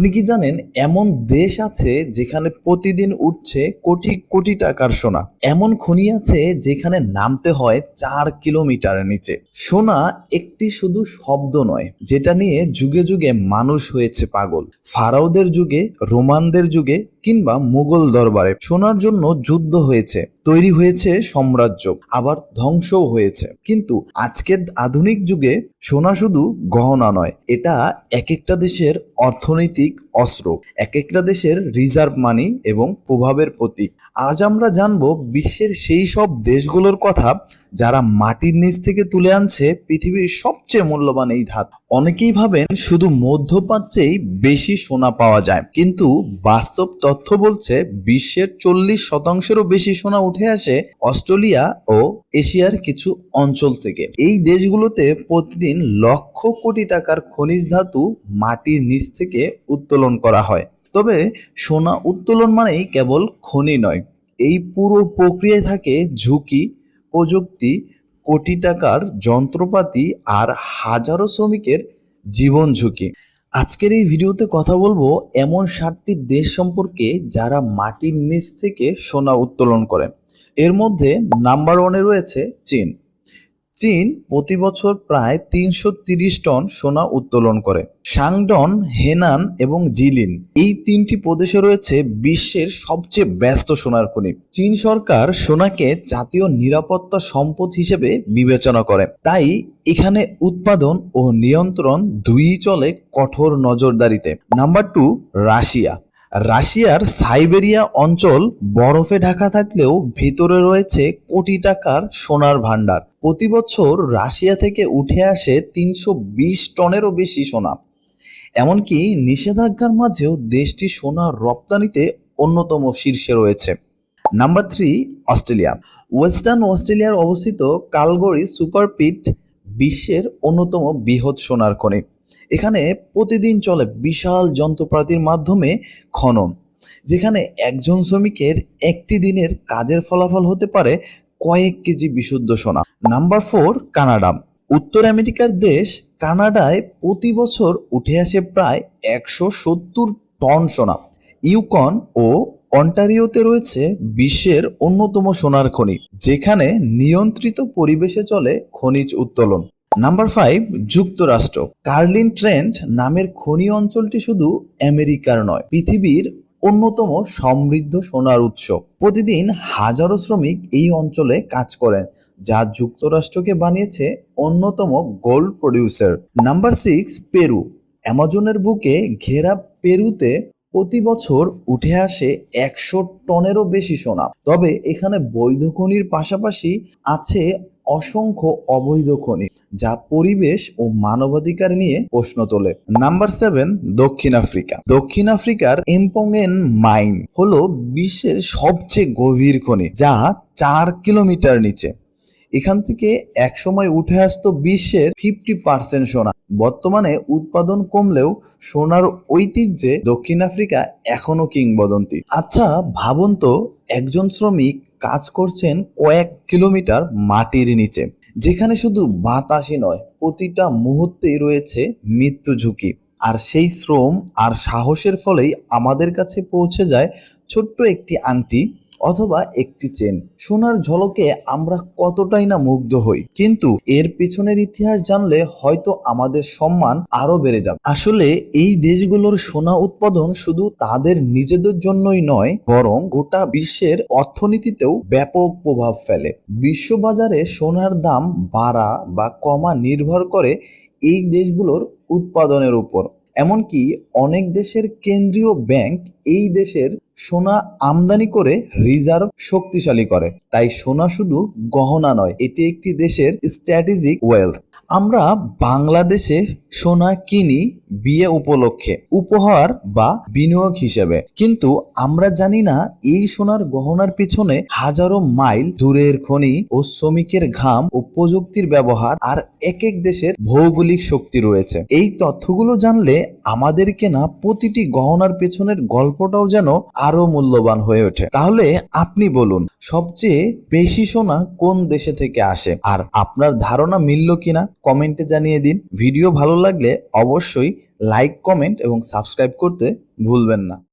আপনি কি জানেন, এমন দেশ আছে যেখানে প্রতিদিন উঠছে কোটি কোটি টাকার সোনা। এমন খনি আছে যেখানে নামতে হয় চার কিলোমিটারের নিচে। সোনা একটি শুধু শব্দ নয়, যেটা নিয়ে যুগে যুগে মানুষ হয়েছে পাগল। ফারাওদের যুগে, রোমানদের যুগে কিংবা মুঘল দরবারে সোনার জন্য যুদ্ধ হয়েছে, তৈরি হয়েছে সাম্রাজ্য, আবার ধ্বংসও হয়েছে। কিন্তু আজকের আধুনিক যুগে সোনা শুধু গহনা নয়, এটা এক একটা দেশের অর্থনৈতিক অস্ত্র এক একটা দেশের রিজার্ভ মানি এবং প্রভাবের প্রতীক। আজ আমরা জানব বিশ্বের সেই সব দেশগুলোর কথা যারা মাটির নিচ থেকে তুলে আনছে পৃথিবীর সবচেয়ে মূল্যবান এই ধাত। অনেকেই ভাবেন শুধু মধ্যপ্রাচ্যেই বেশি সোনা পাওয়া যায়, কিন্তু বাস্তব তথ্য বলছে বিশ্বের চল্লিশ শতাংশেরও বেশি সোনা উঠে আসে অস্ট্রেলিয়া ও এশিয়ার কিছু অঞ্চল থেকে। এই দেশগুলোতে প্রতিদিন লক্ষ কোটি টাকার খনিজ ধাতু মাটির নিচ থেকে উত্তোলন করা হয়। তবে সোনা উত্তোলন মানেই কেবল খনি নয়, এই পুরো প্রক্রিয়ায় থাকে ঝুঁকি, প্রযুক্তি, কোটি টাকার যন্ত্রপাতি আর হাজারো শ্রমিকের জীবন ঝুঁকি। আজকের এই ভিডিওতে কথা বলব এমন সাতটি দেশ সম্পর্কে যারা মাটির নিচ থেকে সোনা উত্তোলন করে। এর মধ্যে নাম্বার ওয়ানে রয়েছে চীন। চীন প্রতি বছর প্রায় তিনশো টন সোনা উত্তোলন করে। সাংডন, হেনান এবং জিলিন এই তিনটি প্রদেশে রয়েছে বিশ্বের সবচেয়ে ব্যস্ত সোনার খনি। চীন সরকার সোনাকে জাতীয় নিরাপত্তা সম্পদ হিসেবে বিবেচনা করে। তাই এখানে উৎপাদন ও নিয়ন্ত্রণ দুই চলে কঠোর নজরদারিতে। Number two, Russia. রাশিয়ার সাইবেরিয়া অঞ্চল বরফে ঢাকা থাকলেও ভিতরে রয়েছে কোটি টাকার সোনার ভান্ডার প্রতি বছর রাশিয়া থেকে উঠে আসে তিনশো বিশ টনেরও বেশি সোনা। এমনকি নিষেধাজ্ঞার মাঝেও দেশটি সোনার রপ্তানিতে অন্যতম শীর্ষে রয়েছে। Number three, Australia. ওয়েস্টার্ন অস্ট্রেলিয়ার অবস্থিত কালগরি সুপারপিট বিশ্বের অন্যতম বৃহৎ সোনার খনি। এখানে প্রতিদিন চলে বিশাল যন্ত্রপাতির মাধ্যমে খনন, যেখানে একজন শ্রমিকের একটি দিনের কাজের ফলাফল হতে পারে কয়েক কেজি বিশুদ্ধ সোনা। নাম্বার ফোর কানাডা উত্তর আমেরিকার দেশ কানাডায় প্রতি বছর উঠে আসে প্রায় একশো সত্তর টন সোনা। ইউকন ও অন্টারিওতে রয়েছে বিশ্বের অন্যতম সোনার খনি, যেখানে নিয়ন্ত্রিত পরিবেশে চলে খনিজ উত্তোলন। নাম্বার ফাইভ যুক্তরাষ্ট্র। কার্লিন ট্রেন্ট নামের খনি অঞ্চলটি শুধু আমেরিকার নয়, পৃথিবীর অন্যতম সমৃদ্ধ সোনার উৎস। প্রতিদিন হাজারো শ্রমিক এই অঞ্চলে কাজ করেন, যা যুক্তরাষ্ট্রকে বানিয়েছে অন্যতম gold producer. Number six Peru. অ্যামাজনের বুকে ঘেরা পেরুতে প্রতি বছর উঠে আসে একশো টনেরও বেশি সোনা। তবে এখানে বৈধ খনির পাশাপাশি আছে অসংখ্য অবৈধ খনি যা পরিবেশ ও মানবাধিকার নিয়ে প্রশ্ন তোলে। নাম্বার সেভেন, দক্ষিণ আফ্রিকা। দক্ষিণ আফ্রিকার এমপংয়েন মাইন হলো বিশ্বের সবচেয়ে গভীর খনি যা চার কিলোমিটার নিচে। এখান থেকে একসময় উঠে আসতো বিশ্বের ফিফটি পার্সেন্ট সোনা। বর্তমানে উৎপাদন কমলেও সোনার ঐতিহ্যে দক্ষিণ আফ্রিকা এখনও কিংবদন্তি। আচ্ছা ভাবুন তো একজন শ্রমিক কাজ করছেন কয়েক কিলোমিটার মাটির নিচে, যেখানে শুধু বাতাসই নয়, প্রতিটা মুহূর্তেই রয়েছে মৃত্যু ঝুঁকি। আর সেই শ্রম আর সাহসের ফলেই আমাদের কাছে পৌঁছে যায় ছোট্ট একটি আংটি অথবা একটি চেন। সোনার ঝলকে আমরা কতটাই না মুগ্ধ হই। কিন্তু এর পেছনের ইতিহাস জানলে হয়তো আমাদের সম্মান আরও বেড়ে যাবে। আসলে এই দেশগুলোর সোনা উৎপাদন শুধু তাদের নিজেদের জন্যই নয়, বরং গোটা বিশ্বের অর্থনীতিতেও ব্যাপক প্রভাব ফেলে। বিশ্ববাজারে সোনার দাম বাড়া বা কমা নির্ভর করে এই দেশগুলোর উৎপাদনের উপর। এমনকি অনেক দেশের কেন্দ্রীয় ব্যাংক এই দেশের সোনা আমদানি করে রিজার্ভ শক্তিশালী করে। তাই সোনা শুধু গহনা নয়, এটি একটি দেশের স্ট্র্যাটেজিক ওয়েলথ আমরা বাংলাদেশে সোনা কিনি বিয়ে উপলক্ষে, উপহার বা বিনিয়োগ হিসেবে। কিন্তু আমরা জানি না এই সোনার গহনার পিছনে হাজারো মাইল দূরের খনি ও শ্রমিকের ঘাম ও প্রযুক্তির ব্যবহার আর এক এক দেশের ভৌগোলিক শক্তি রয়েছে। এই তথ্যগুলো জানলে আমাদের কেনা প্রতিটি গহনার পেছনের গল্পটাও যেন আরও মূল্যবান হয়ে ওঠে। তাহলে আপনি বলুন, সবচেয়ে বেশি সোনা কোন দেশে থেকে আসে? আর আপনার ধারণা মিলল কিনা? কমেন্টে জানিয়ে দিন। ভিডিও ভালো লাগলে অবশ্যই লাইক কমেন্ট এবং সাবস্ক্রাইব করতে ভুলবেন না।